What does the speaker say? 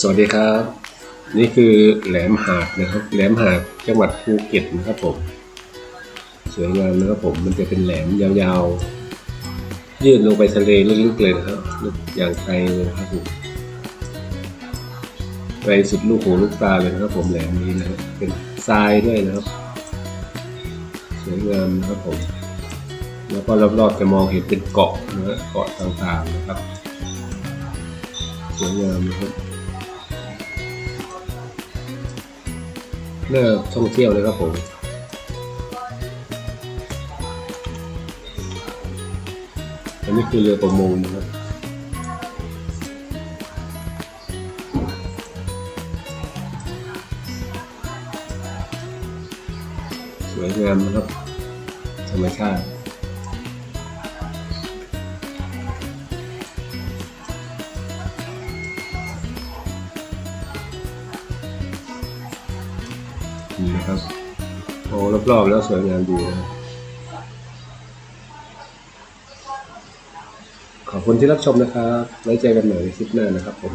สวัสดีครับ นี่คือแหลมหาดนะครับ แหลมหาดจังหวัดภูเก็ตนะครับผมสวยงามนะครับผมมันจะเป็นแหลมยาวๆ ยื่นลงไปทะเลลึกๆเลยนะครับลึกอย่างไกลเลยนะครับผมไกลสุดลูกหูลูกตาเลยนะครับ ผมแหลมนี้นะครับเป็นทรายด้วยนะครับ สวยงามนะครับผม แล้วก็รอบๆจะมองเห็นเป็นเกาะนะฮะเกาะต่างๆนะครับ สวยงามนะครับ เลิกท่องเที่ยวเลยครับผมอันนี้คือเรือประมงนะครับสวยงามนะครับ ธรรมชาติ นี่นะครับโอ้รอบๆแล้วสวยงามดีนะขอบคุณที่รับชมนะครับ ไว้เจอกันใหม่ในคลิปหน้านะครับผม